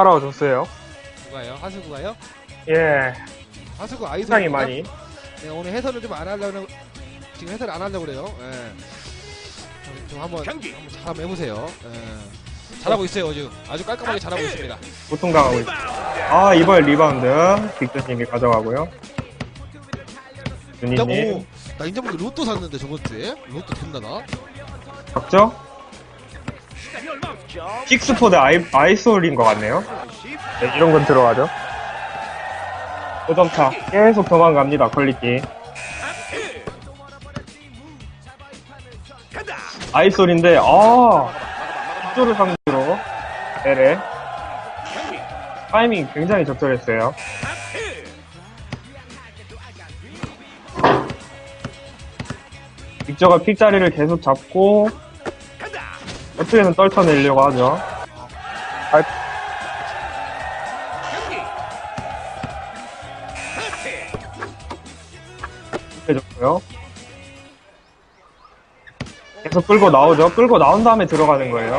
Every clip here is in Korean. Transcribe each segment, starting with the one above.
따라와줬어요. 누가요? 하수구가요? 예, 하수구 아이돌 상당히 많이. 네, 오늘 해설을 좀 안 하려고 지금 해설 안 하려고 그래요. 예. 좀, 좀 한번 경기. 한번 잘 한번 해보세요. 예. 잘하고 있어요, 아주 아주 깔끔하게 잘하고 있습니다. 보통 강하고 있어요. 아, 이번 리바운드 빅터님이 가져가고요. 준이님, 오, 나 인제 모르게 로또 샀는데 저번 주에 로또 됐나나? 적죠? 킥스포드 아이, 아이솔인 것 같네요. 네, 이런 건 들어가죠. 5점차. 계속 도망갑니다, 퀄리티. 아이솔인데, 아, 입조를 상대로, LA. 타이밍 굉장히 적절했어요. 빅저가 픽 자리를 계속 잡고. 어떻게든 떨쳐내려고 하죠. 아. 해줬고요. 계속 끌고 나오죠. 끌고 나온 다음에 들어가는 거예요.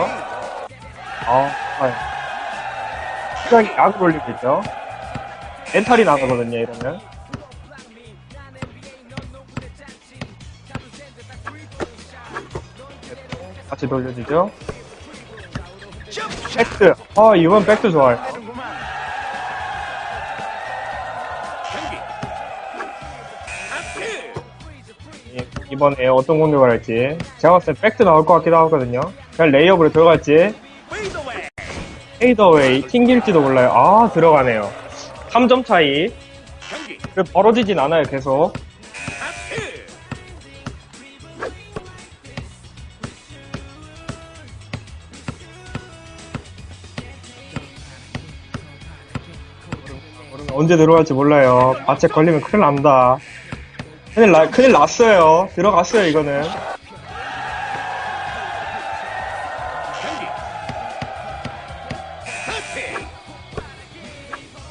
아, 아. 시작이 약을 올리고 있죠. 멘탈이 나가거든요, 이러면. 같이 돌려주죠. 백트. 아, 이번 백트 좋아요. 이- 이번에 어떤 공격을 할지. 제가 봤을 때 백트 나올 것 같기도 하거든요. 그냥 레이업으로 들어갈지. 페이더웨이. 튕길지도 몰라요. 아 들어가네요. 3점 차이. 그 벌어지진 않아요 계속. 언제 들어갈지 몰라요. 바체 걸리면 큰일 납니다. 큰일 나 큰일 났어요. 들어갔어요 이거는.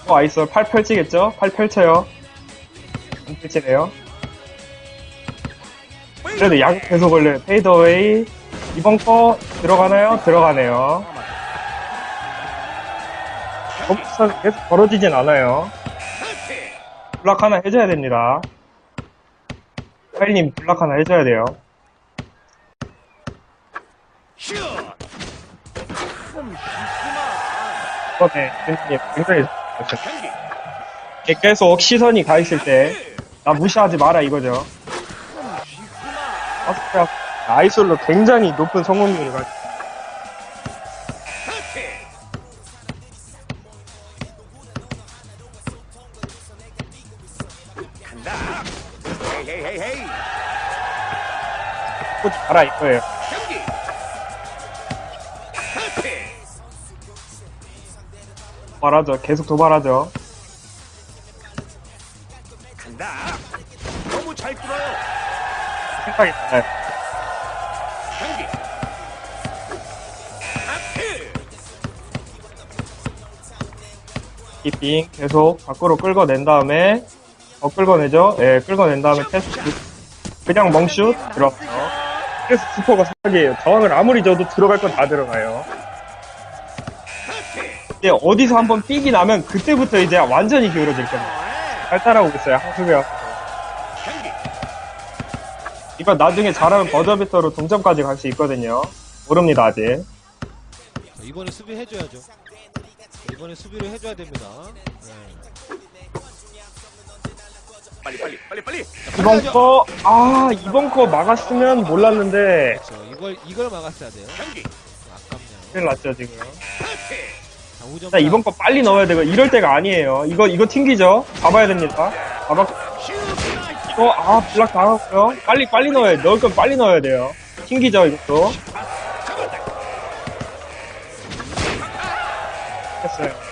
어 아이스 팔 펼치겠죠? 팔 펼쳐요. 안 펼치네요. 그래도 양 계속 걸려요. 페이더웨이 이번 거 들어가나요? 들어가네요. 거기서 계속 벌어지진 않아요. 블락 하나 해줘야 됩니다. 파일님 블락 하나 해줘야 돼요. 이번에 님 굉장히 계속 시선이 가 있을 때 나 무시하지 마라 이거죠. 아이솔로 굉장히 높은 성공률을 가지고 이거예요. 경기. 하트. 도발하죠. 계속 도발하죠. 간다. 너무 잘 뚫어요. 생각이 나요. 경기. 키핑 계속 밖으로 끌어낸 다음에 더 끌어내죠. 예, 끌어낸 다음에 테스트 그냥 멍슛 들어가요. 그래서 스포가 사기예요. 저항을 아무리 줘도 들어갈 건 다 들어가요. 하트. 이제 어디서 한번 삑이 나면 그때부터 이제 완전히 기울어질 겁니다. 잘 따라오고 있어요. 경기. 이거 나중에 잘하면 버저비터로 동점까지 갈 수 있거든요. 모릅니다 아직. 자, 이번에 수비 해줘야죠. 자, 이번에 수비를 해줘야 됩니다. 네. 빨리 빨리 빨리 빨리. 이번 거, 아, 이번 거 막았으면 몰랐는데, 그렇죠. 이걸 이걸 막았어야 돼요. 경기. 아깝네요. 큰일 났죠, 지금. 하트. 자, 5점. 자, 이번 거 빨리 넣어야 되고, 이럴 때가 아니에요. 이거, 이거 튕기죠? 잡아야 됩니다. 잡아, 슛. 이거, 아, 블락 당하고요. 빨리, 빨리 넣어야 돼. 넣을 건 빨리 넣어야 돼요. 튕기죠, 이것도. 잡았다. 했어요.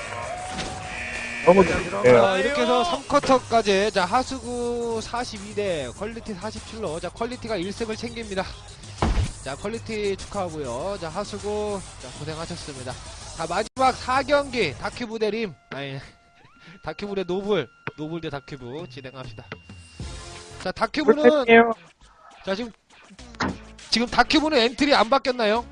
너무 좋네요. 자, 이렇게 해서 3쿼터까지 자 하수구 42대 퀄리티 47로 자 퀄리티가 1승을 챙깁니다. 자 퀄리티 축하하고요. 자 하수구 자 고생하셨습니다. 자 마지막 4경기 다큐브 대 림. 아니 다큐브 대 노블 노블 대 다큐브 진행합시다. 자 다큐브는. 자 지금 지금 다큐브는 엔트리 안 바뀌었나요?